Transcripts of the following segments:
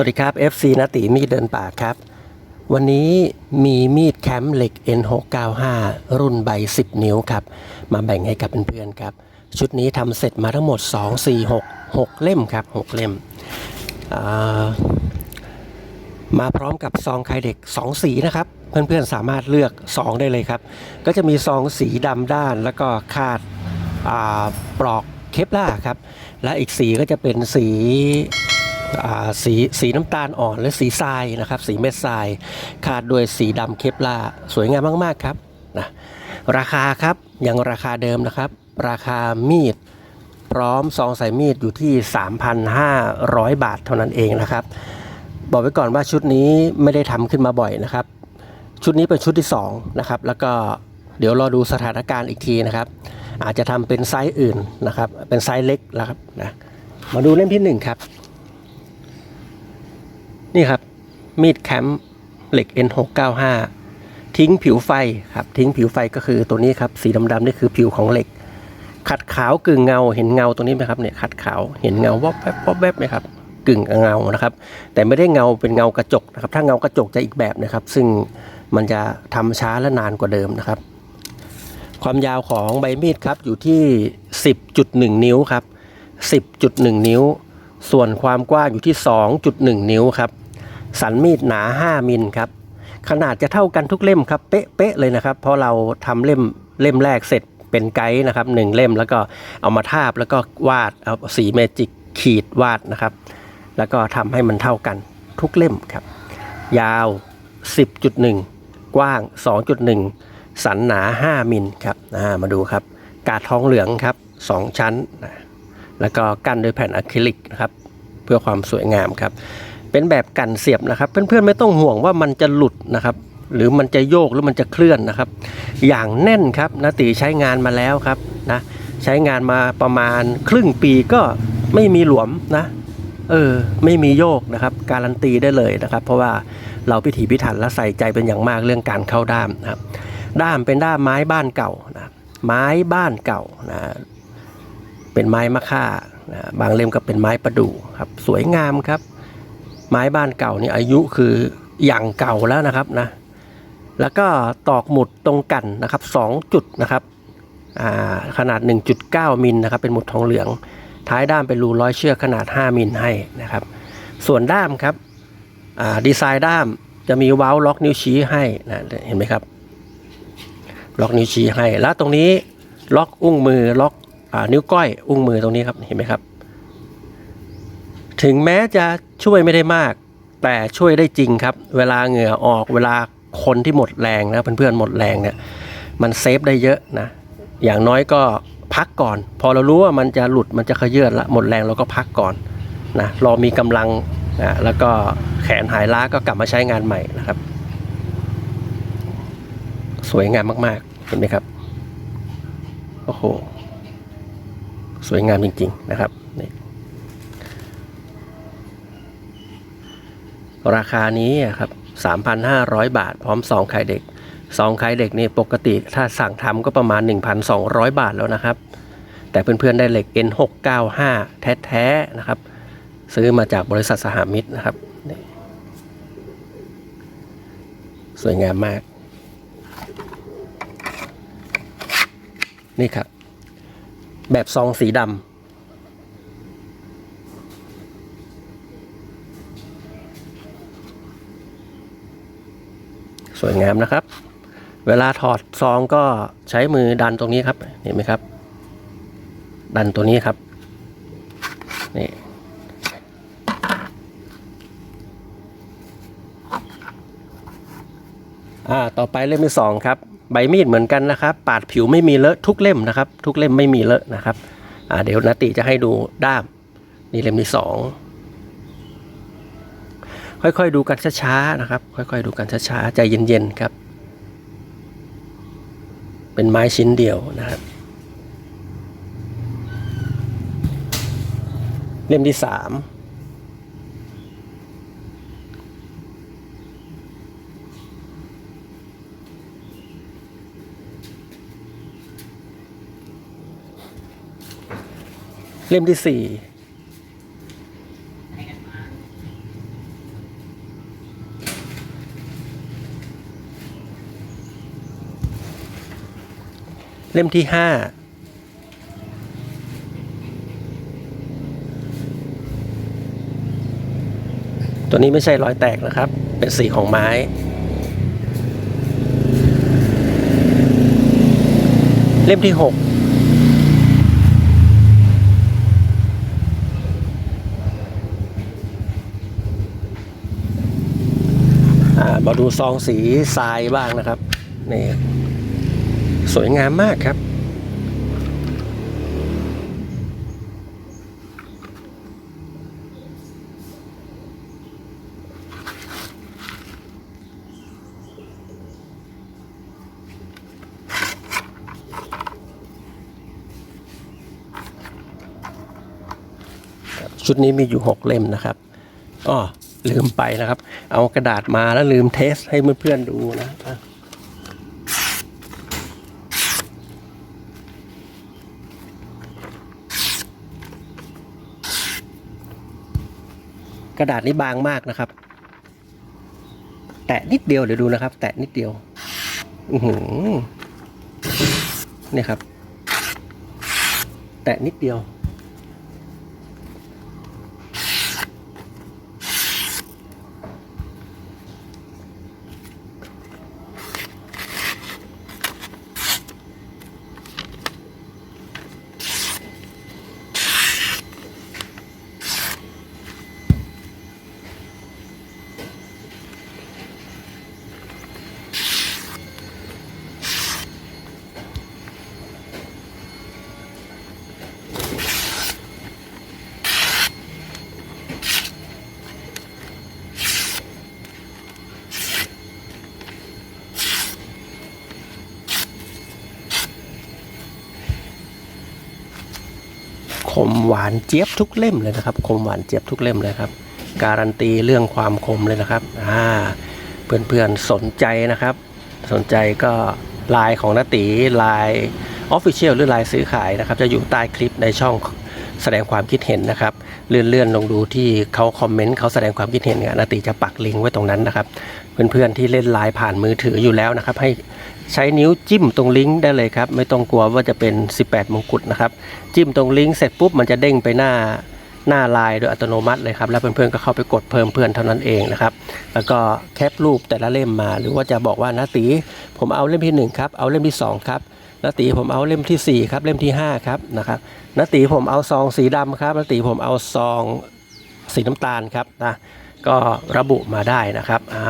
วัสดีครับ FC นาติมีดเดินป่าครับ วันนี้มีมีดแคมป์เหล็ก N695 รุ่นใบ 10 นิ้วครับ มาแบ่งให้กับเพื่อนๆครับ ชุดนี้ทำเสร็จมาทั้งหมด 2 4 6 6 เล่มครับ 6 เล่มามาพร้อมกับซองไข่เด็ก 2 สีนะครับ เพื่อนๆสามารถเลือก 2 ได้เลยครับ ก็จะมีซองสีดำด้านแล้วก็คาดาปลอกเคปล่าครับ และอีกสีก็จะเป็นสี สีสีน้ำตาลอ่อนหรือสีทรายนะครับสีเม็ดทรายคาดด้วยสีดำเคปลาสวยงามมาก ๆ ครับนะราคาครับยังราคาเดิมนะครับ ราคามีด พร้อมซองใส่มีดอยู่ที่ 3,500 บาทเท่านั้นเองนะครับ บอกไว้ก่อนว่าชุดนี้ไม่ได้ทำขึ้นมาบ่อยนะครับ ชุดนี้เป็นชุดที่2นะครับแล้วก็เดี๋ยวรอดูสถานการณ์อีกทีนะครับ อาจจะทำเป็นไซส์อื่นนะครับเป็นไซส์เล็กนะครับนะมาดูเล่มที่หนึ่งครับ นี่ครับ มีดแคมป์เหล็ก N695 ทิ้งผิวไฟครับ ทิ้งผิวไฟก็คือตัวนี้ครับ สีดำๆนี่คือผิวของเหล็ก ขัดขาวกึ่งเงาเห็นเงาตรงนี้ไหมครับเนี่ยขัดขาวเห็นเงาวอบแวบวอบแวบไหมครับกึ่งเงานะครับ แต่ไม่ได้เงาเป็นเงากระจกนะครับ ถ้าเงากระจกจะอีกแบบนะครับ ซึ่งมันจะทำช้าและนานกว่าเดิมนะครับ ความยาวของใบมีดครับอยู่ที่ 10.1 นิ้วครับ 10.1 นิ้ว ส่วนความกว้างอยู่ที่ 2.1 นิ้วครับ สันมีดหนา 5 มิลครับ ขนาดจะเท่ากันทุกเล่มครับ เป๊ะๆเลยนะครับ เพราะเราทำเล่มเล่มแรกเสร็จเป็นไกด์นะครับหนึ่งเล่มแล้วก็เอามาทาบแล้วก็วาดเอาสีเมจิกขีดวาดนะครับ แล้วก็ทำให้มันเท่ากันทุกเล่มครับ ยาว 10.1 กว้าง 2.1 สันหนา 5 มิลครับามาดูครับ กาดทองเหลืองครับ 2 ชั้นนะแล้วก็กั้นด้วยแผ่นอะคริลิกนะครับ เพื่อความสวยงามครับ เป็นแบบกันเสียบนะครับ เพื่อนๆไม่ต้องห่วงว่ามันจะหลุดนะครับ หรือมันจะโยกหรือมันจะเคลื่อนนะครับ อย่างแน่นครับนาตีใช้งานมาแล้วครับนะใช้งานมาประมาณครึ่งปีก็ไม่มีหลวมนะ เออ ไม่มีโยกนะครับ การันตีได้เลยนะครับ เพราะว่าเราพิถีพิถันและใส่ใจเป็นอย่างมากเรื่องการเข้าด้ามนะครับ ด้ามเป็นด้ามไม้บ้านเก่านะไม้บ้านเก่านะเป็นไม้มะค่านะบางเล่มก็เป็นไม้ประดู่ครับ สวยงามครับ ไม้บ้านเก่าเนี่ยอายุคืออย่างเก่าแล้วนะครับนะ แล้วก็ตอกหมุดตรงกันนะครับ 2 จุดนะครับอ่าขนาด 1.9 มิลนะครับ เป็นหมุดทองเหลือง ท้ายด้ามเป็นรูร้อยเชือกขนาด 5 มิลให้นะครับ ส่วนด้ามครับดีไซน์ด้ามจะมีเว้าล็อกนิ้วชี้ให้นะเห็นไหมครับ ล็อกนิ้วชี้ให้ แล้วตรงนี้ล็อกอุ้งมือล็อกอนิ้วก้อยอุ้งมือตรงนี้ครับเห็นไหมครับ ถึงแม้จะช่วยไม่ได้มาก แต่ช่วยได้จริงครับ เวลาเหงื่อออกเวลาคนที่หมดแรงนะเพื่อนๆหมดแรงเนี่ยมันเซฟได้เยอะนะ อย่างน้อยก็พักก่อน พอเรารู้ว่ามันจะหลุดมันจะขยื่นละหมดแรงเราก็พักก่อนนะรอมีกำลังนะแล้วก็แขนหายล้าก็กลับมาใช้งานใหม่นะครับ สวยงามมากๆเห็นไหมครับโอ้โหสวยงามจริง ๆ นะครับ ราคานี้ครับ3,500 บาท พร้อมซองไข่เด็กซองไข่เด็กนี่ปกติถ้าสั่งทำก็ประมาณ 1,200 บาทแล้วนะครับ แต่เพื่อนๆได้เหล็ก N695 แท้ๆนะครับ ซื้อมาจากบริษัทสหมิตรนะครับ สวยงามมาก นี่ครับ แบบซองสีดำ สวยงามนะครับ เวลาถอดซองก็ใช้มือดันตรงนี้ครับเห็นไหมครับ ดันตัวนี้ครับนี่อ่าต่อไปเล่มที่สองครับใบมีดเหมือนกันนะครับ ปาดผิวไม่มีเลอะทุกเล่มนะครับ ทุกเล่มไม่มีเลอะนะครับอ่าเดี๋ยวนาติจะให้ดูด้ามนี่เล่มที่สอง ค่อยๆดูกันช้าๆนะครับ ค่อยๆดูกันช้าๆใจเย็นๆครับ เป็นไม้ชิ้นเดียวนะครับ เล่มที่สามเล่มที่สี่ เล่มที่ห้าตัวนี้ไม่ใช่รอยแตกนะครับ เป็นสีของไม้ เล่มที่หกอ่ามาดูซองสีทรายบ้างนะครับ นี่ สวยงามมากครับ ชุดนี้มีอยู่ 6 เล่มนะครับอ้อลืมไปนะครับ เอากระดาษมาแล้วลืมเทสให้เพื่อนๆดูนะ กระดาษนี้บางมากนะครับ แตะนิดเดียวเดี๋ยวดูนะครับ แตะนิดเดียวอือหือเนี่ยครับ แตะนิดเดียว คมหวานเจี๊ยบทุกเล่มเลยนะครับ คมหวานเจี๊ยบทุกเล่มเลยครับ การันตีเรื่องความคมเลยนะครับอ่าเพื่อนๆสนใจนะครับ สนใจก็ไลน์ของนตีไลน์ออฟฟิเชียลหรือไลน์ซื้อขายนะครับ จะอยู่ใต้คลิปในช่องแสดงความคิดเห็นนะครับ เลื่อนๆลงดูที่เขาคอมเมนต์เขาแสดงความคิดเห็นเนี่ยนติจะปักลิงก์ไว้ตรงนั้นนะครับ เพื่อนๆที่เล่นไลน์ผ่านมือถืออยู่แล้วนะครับ ให้ ใช้นิ้วจิ้มตรงลิงก์ได้เลยครับ ไม่ต้องกลัวว่าจะเป็น 18 มงกุฎนะครับ จิ้มตรงลิงก์เสร็จปุ๊บมันจะเด้งไปหน้าหน้าไลน์โดยอัตโนมัติเลยครับ แล้วเพื่อนๆก็เข้าไปกดเพิ่มเพื่อนเท่านั้นเองนะครับ แล้วก็แคปรูปแต่ละเล่มมา หรือว่าจะบอกว่านาตีผมเอาเล่มที่หนึ่งครับ เอาเล่มที่สองครับนาตีผมเอาเล่มที่สี่ครับ เล่มที่ห้าครับนะครับนาตีผมเอาซองสีดำครับนาตีผมเอาซองสีน้ำตาลครับนะก็ระบุมาได้นะครับอ่า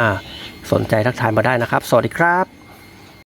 สนใจทักทายมาได้นะครับ สวัสดีครับ